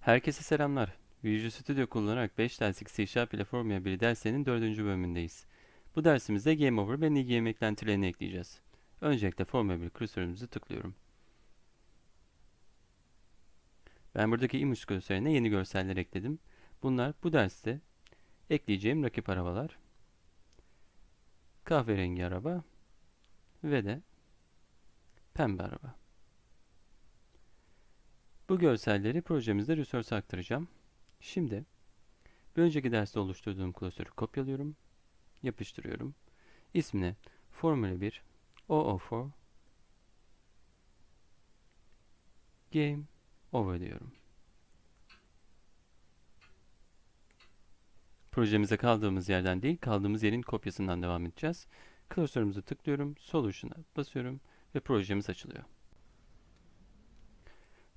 Herkese selamlar. Visual Studio kullanarak 5 derslik C Sharp ile Formula 1 derslerinin 4. bölümündeyiz. Bu dersimizde Game Over ve New Game eklentilerini ekleyeceğiz. Öncelikle Formula 1 klasörümüzü tıklıyorum. Ben buradaki image klasörüne yeni görseller ekledim. Bunlar bu derste ekleyeceğim rakip arabalar, kahverengi araba ve de pembe araba. Bu görselleri projemizde resource aktaracağım. Şimdi bir önceki derste oluşturduğum klasörü kopyalıyorum, yapıştırıyorum. İsmine Formula 1 OO4 Game Over diyorum. Projemize kaldığımız yerden değil, kaldığımız yerin kopyasından devam edeceğiz. Klasörümüzü tıklıyorum, Solution'a basıyorum ve projemiz açılıyor.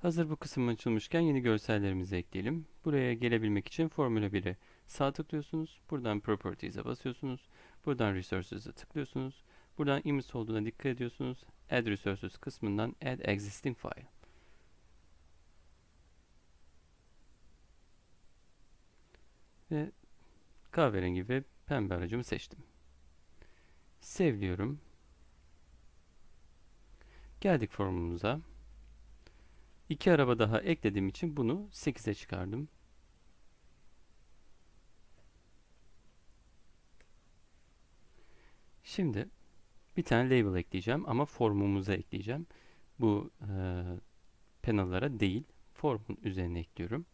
Hazır bu kısım açılmışken yeni görsellerimizi ekleyelim. Buraya gelebilmek için Formula 1'e sağ tıklıyorsunuz. Buradan Properties'e basıyorsunuz. Buradan Resources'e tıklıyorsunuz. Buradan Image olduğuna dikkat ediyorsunuz. Add Resources kısmından Add Existing File. Ve kahverengi ve pembe aracımı seçtim. Save diyorum. Geldik formumuza. İki araba daha eklediğim için bunu 8'e çıkardım. Şimdi bir tane label ekleyeceğim ama formumuza ekleyeceğim. Bu e, panel'lara değil, formun üzerine ekliyorum.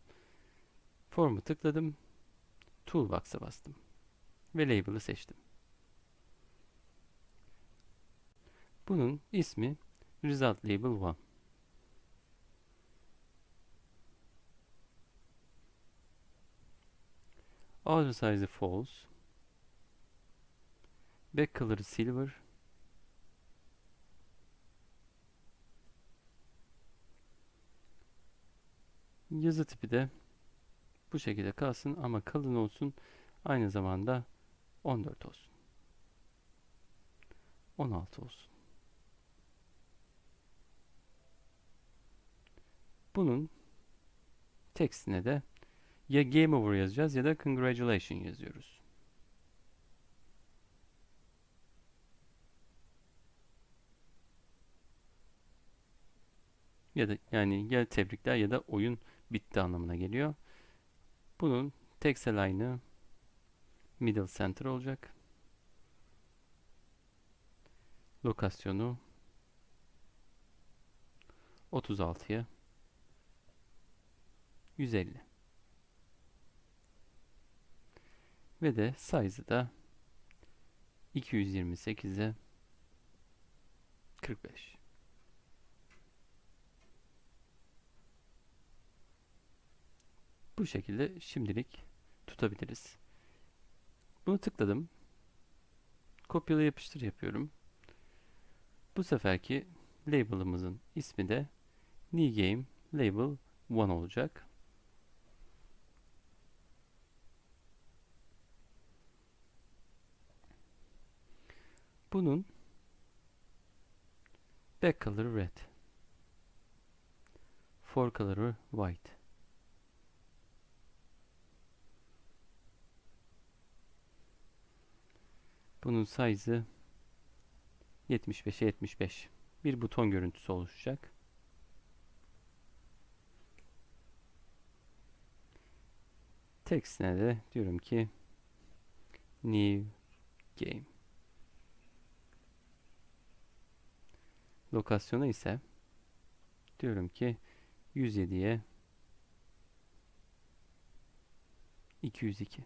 Formu tıkladım. Toolbox'a bastım. Ve label'ı seçtim. Bunun ismi Result Label 1. Auto size false. Back color silver. Yazı tipi de bu şekilde kalsın ama kalın olsun. Aynı zamanda 14 olsun. 16 olsun. Bunun tekstine de ya game over yazacağız ya da congratulation yazıyoruz. Ya da yani ya tebrikler ya da oyun bitti anlamına geliyor. Bunun text align'ı middle center olacak. Lokasyonu 36'ya 150. Ve de size'ı da 228'e 45. Bu şekilde şimdilik tutabiliriz. Bunu tıkladım. Kopyala yapıştır yapıyorum. Bu seferki label'ımızın ismi de New Game Label 1 olacak. Bunun back color red. Fore color white. Bunun size'ı 75'e 75. Bir buton görüntüsü oluşacak. Text'ine de diyorum ki new game. Lokasyona ise diyorum ki 107'ye 202.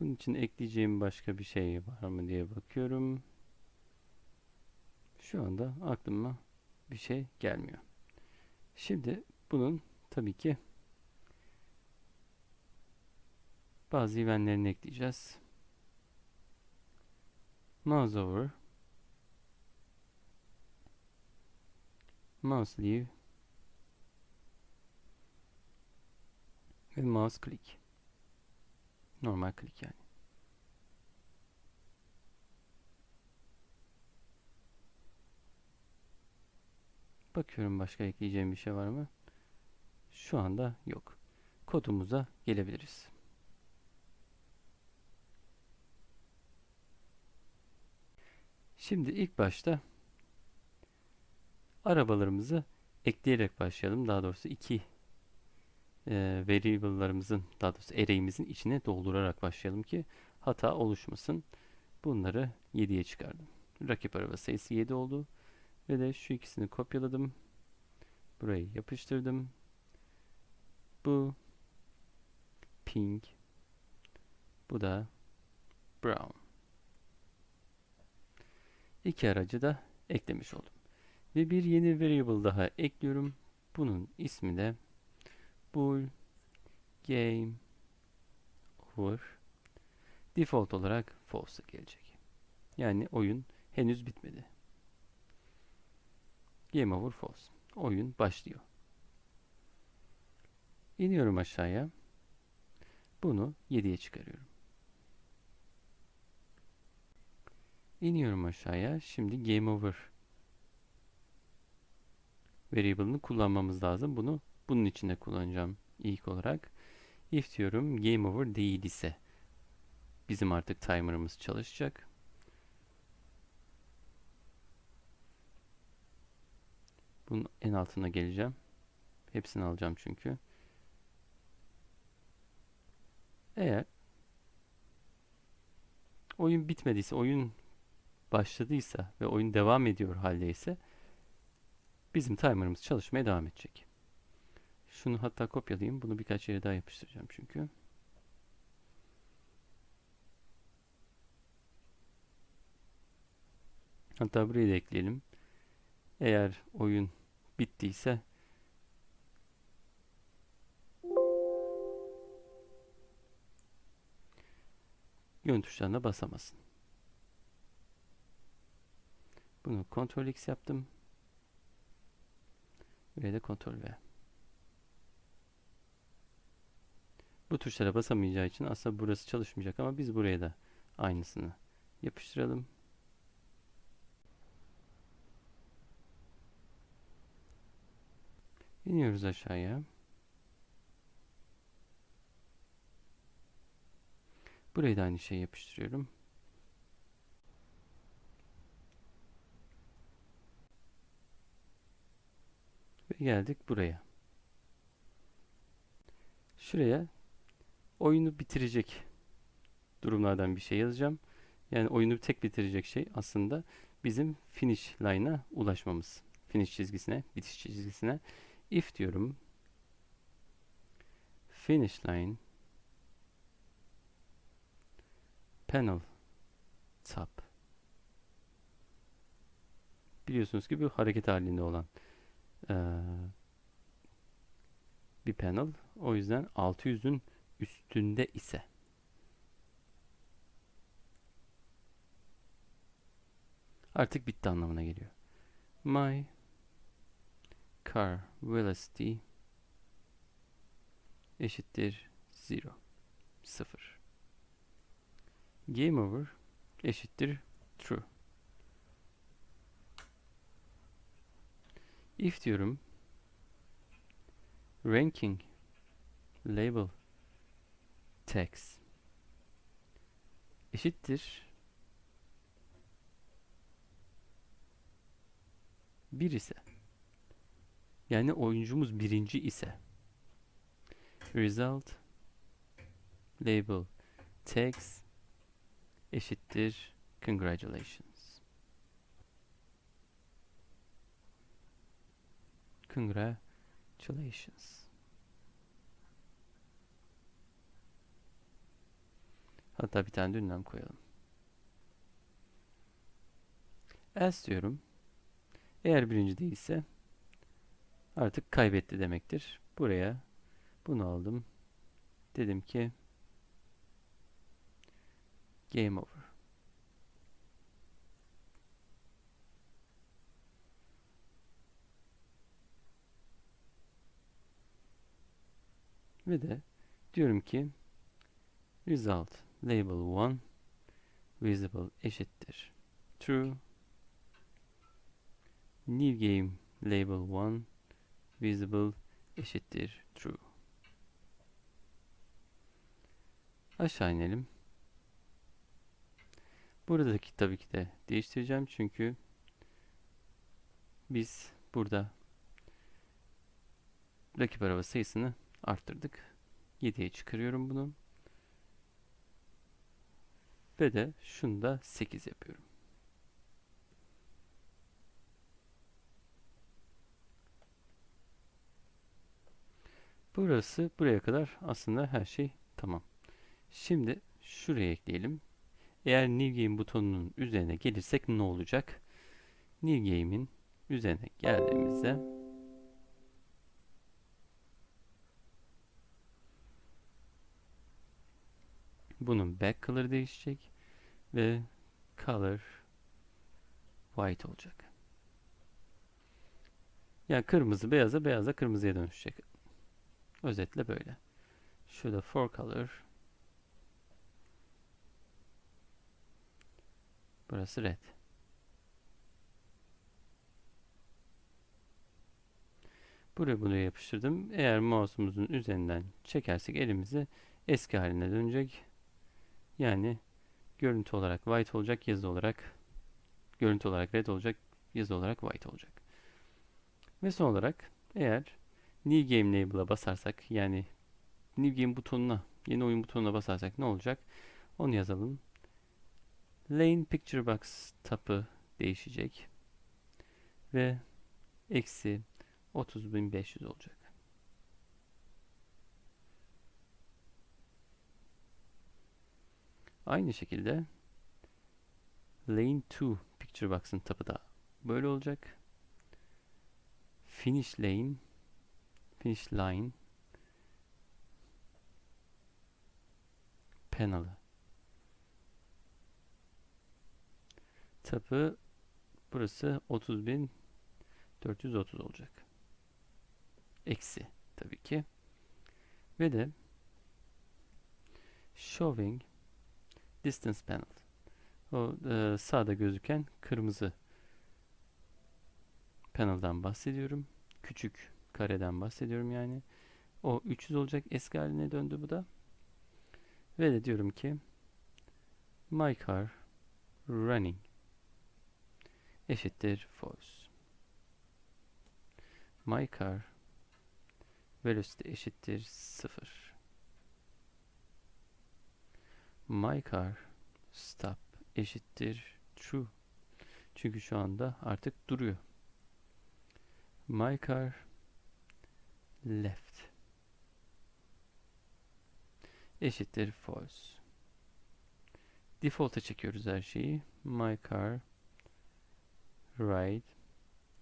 Bunun için ekleyeceğim başka bir şey var mı diye bakıyorum. Şu anda aklıma bir şey gelmiyor. Şimdi bunun tabii ki Bazı eventlerini ekleyeceğiz. Mouse over. Mouse leave. Ve mouse click. Normal click yani. Bakıyorum başka ekleyeceğim bir şey var mı? Şu anda yok. Kodumuza gelebiliriz. Şimdi ilk başta arabalarımızı ekleyerek başlayalım. Daha doğrusu iki e, variable'larımızın daha doğrusu array'imizin içine doldurarak başlayalım ki hata oluşmasın. Bunları 7'ye çıkardım. Rakip araba sayısı 7 oldu. Ve de şu ikisini kopyaladım. Burayı yapıştırdım. Bu pink. Bu da brown. İki aracı da eklemiş oldum. Ve bir yeni variable daha ekliyorum. Bunun ismi de bool game over default olarak false gelecek. Yani oyun henüz bitmedi. Game over false. Oyun başlıyor. İniyorum aşağıya. Bunu 7'ye çıkarıyorum. İniyorum aşağıya. Şimdi game over variable'ını kullanmamız lazım. Bunu bunun içinde kullanacağım ilk olarak. If diyorum game over değil ise bizim artık timer'ımız çalışacak. Bunun en altına geleceğim. Hepsini alacağım çünkü. Eğer oyun bitmediyse, oyun başladıysa ve oyun devam ediyor haldeyse bizim timer'ımız çalışmaya devam edecek. Şunu hatta kopyalayayım. Bunu birkaç yere daha yapıştıracağım çünkü. Hatta burayı da ekleyelim. Eğer oyun bittiyse yön tuşlarına basamasın. Bunu Ctrl X yaptım. Ve de Ctrl V. Bu tuşlara basamayacağı için aslında burası çalışmayacak ama biz buraya da aynısını yapıştıralım. İniyoruz aşağıya. Burayı da aynı şeyi yapıştırıyorum. Geldik buraya. Şuraya oyunu bitirecek durumlardan bir şey yazacağım. Yani oyunu tek bitirecek şey aslında bizim finish line'a ulaşmamız. Finish çizgisine, bitiş çizgisine. If diyorum. Finish line panel top biliyorsunuz ki bu hareket halinde olan ee, bir panel. O yüzden 600'ün üstünde ise artık bitti anlamına geliyor. My car velocity eşittir 0. 0. Game over eşittir true. If diyorum. Ranking label text eşittir. Bir ise yani oyuncumuz birinci ise result label text eşittir. Congratulations. Congratulations. Hatta bir tane de koyalım. Else diyorum. Eğer birinci değilse artık kaybetti demektir. Buraya bunu aldım. Dedim ki game over. Ve de diyorum ki result label 1 visible eşittir true new game label 1 visible eşittir true. Aşağı inelim. Buradaki tabii ki de değiştireceğim çünkü biz burada rakip araba sayısını arttırdık. 7'ye çıkarıyorum bunu. Ve de şunu da 8 yapıyorum. Burası buraya kadar aslında her şey tamam. Şimdi şuraya ekleyelim. Eğer New Game butonunun üzerine gelirsek ne olacak? New Game'in üzerine geldiğimizde bunun back color değişecek ve color white olacak. Yani kırmızı beyaza beyaza kırmızıya dönüşecek. Özetle böyle. Şurada for color Burası red. Buraya buraya yapıştırdım. Eğer mouse'umuzun üzerinden çekersek elimizi eski haline dönecek. Yani görüntü olarak white olacak, yazı olarak görüntü olarak red olacak, yazı olarak white olacak. Ve son olarak eğer New Game Label'a basarsak yani New Game butonuna, yeni oyun butonuna basarsak ne olacak? Onu yazalım. Lane Picture Box tapı değişecek. Ve eksi 30.500 olacak. Aynı şekilde Lane 2 Picture Box'ın tapı da böyle olacak. Finish Lane Finish Line Panel'ı Tapı burası 30.430 olacak. Eksi tabii ki. Ve de showing distance panel. O e, sağda gözüken kırmızı panel'dan bahsediyorum. Küçük kareden bahsediyorum yani. O 300 olacak eski haline döndü bu da. Ve de diyorum ki my car running eşittir false. My car velocity eşittir 0. My car stop eşittir true. Çünkü şu anda artık duruyor. My car left eşittir false. Default'a çekiyoruz her şeyi. My car right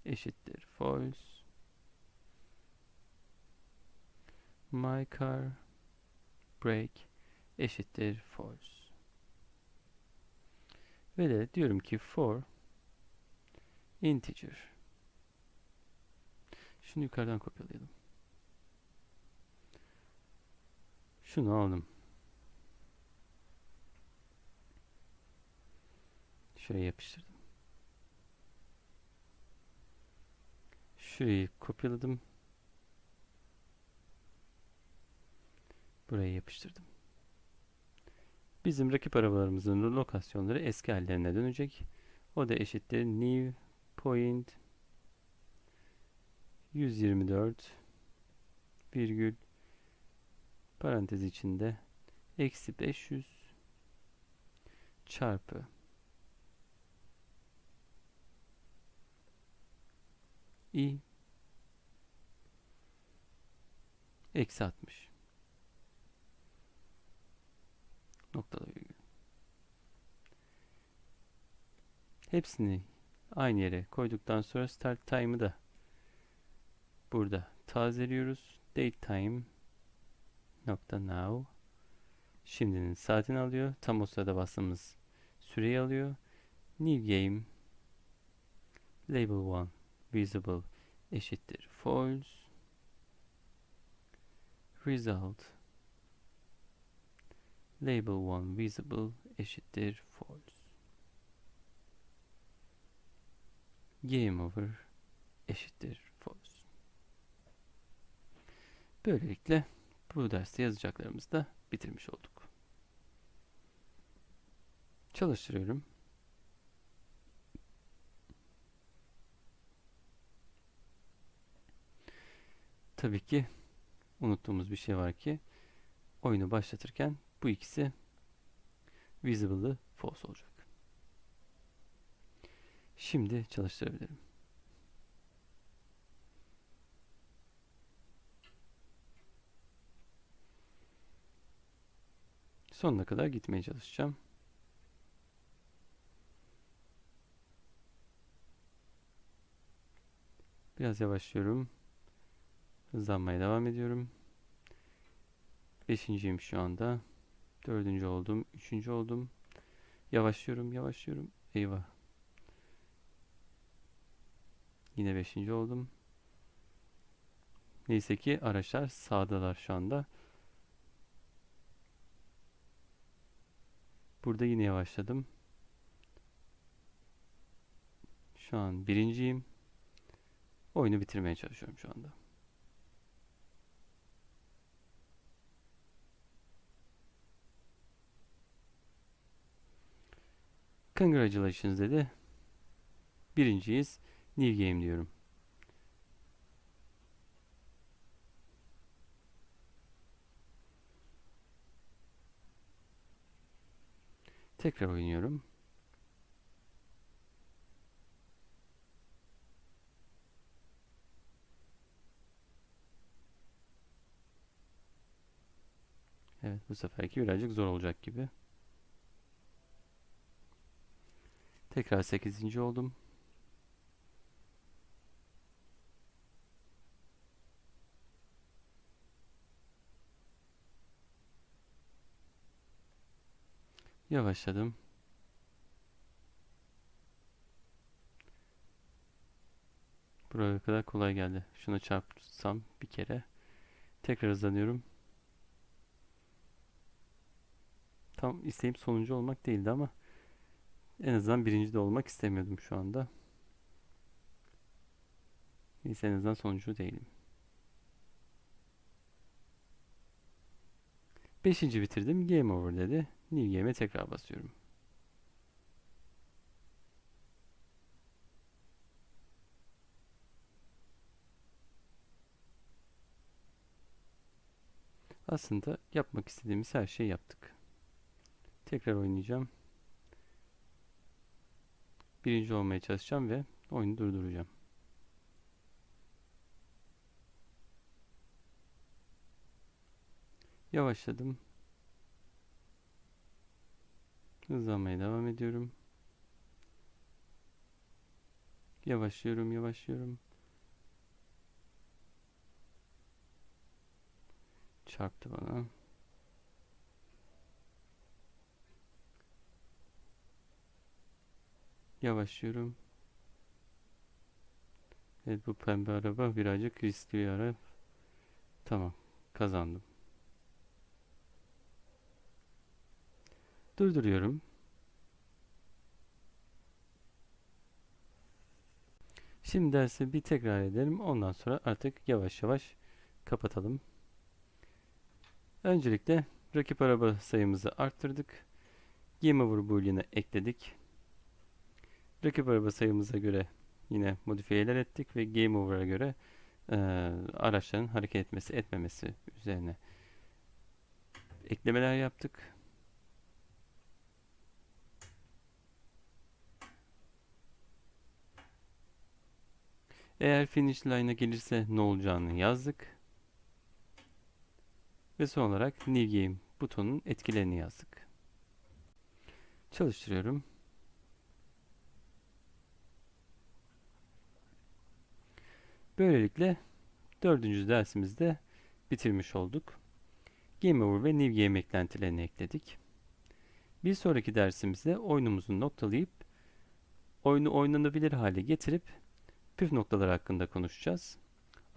eşittir false. My car brake eşittir false. Ve de diyorum ki for integer. Şunu yukarıdan kopyalayalım. Şunu aldım. Şuraya yapıştırdım. Şurayı kopyaladım. Buraya yapıştırdım. Bizim rakip arabalarımızın lokasyonları eski hallerine dönecek. O da eşittir new point 124 virgül parantez içinde eksi 500 çarpı i Eksi 60. Noktada virgül. Hepsini aynı yere koyduktan sonra start time'ı da burada tazeliyoruz. Date time nokta now şimdinin saatini alıyor. Tam o sırada bastığımız süreyi alıyor. New game label 1 visible eşittir false result label 1 visible eşittir false game over eşittir false. Böylelikle bu derste yazacaklarımızı da bitirmiş olduk. Çalıştırıyorum. Tabii ki unuttuğumuz bir şey var ki oyunu başlatırken bu ikisi visible'ı false olacak. Şimdi çalıştırabilirim. Sonuna kadar gitmeye çalışacağım. Biraz yavaşlıyorum. Hızlanmaya devam ediyorum. Beşinciyim şu anda. Dördüncü oldum. Üçüncü oldum. Yavaşlıyorum, yavaşlıyorum. Eyvah. Yine beşinci oldum. Neyse ki araçlar sağdalar şu anda. Burada yine yavaşladım. Şu an birinciyim. Oyunu bitirmeye çalışıyorum şu anda. Congratulations dedi. Birinciyiz. New game diyorum. Tekrar oynuyorum. Evet bu seferki birazcık zor olacak gibi. Tekrar 8. oldum. Yavaşladım. Buraya kadar kolay geldi. Şunu çarpsam bir kere. Tekrar hızlanıyorum. Tam isteğim sonuncu olmak değildi ama en azından birinci de olmak istemiyordum şu anda. Neyse en azından sonuncu değilim. Beşinci bitirdim. Game over dedi. New Game'e tekrar basıyorum. Aslında yapmak istediğimiz her şeyi yaptık. Tekrar oynayacağım. Birinci olmaya çalışacağım ve oyunu durduracağım. Yavaşladım. Hızlanmaya devam ediyorum. Yavaşlıyorum, yavaşlıyorum. Çarptı bana. Yavaşlıyorum. Evet bu pembe araba birazcık riskli bir araba. Tamam. Kazandım. Durduruyorum. Şimdi dersi bir tekrar edelim. Ondan sonra artık yavaş yavaş kapatalım. Öncelikle rakip araba sayımızı arttırdık. Over boolean'ı ekledik. Rakip araba sayımıza göre yine modifiyeler ettik ve game over'a göre e, araçların hareket etmesi etmemesi üzerine eklemeler yaptık. Eğer finish line'a gelirse ne olacağını yazdık. Ve son olarak New Game butonunun etkilerini yazdık. Çalıştırıyorum. Böylelikle dördüncü dersimizde bitirmiş olduk. Game Over ve New Game eklentilerini ekledik. Bir sonraki dersimizde oyunumuzu noktalayıp oyunu oynanabilir hale getirip püf noktaları hakkında konuşacağız.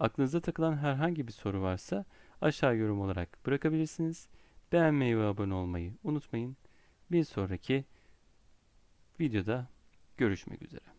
Aklınıza takılan herhangi bir soru varsa aşağı yorum olarak bırakabilirsiniz. Beğenmeyi ve abone olmayı unutmayın. Bir sonraki videoda görüşmek üzere.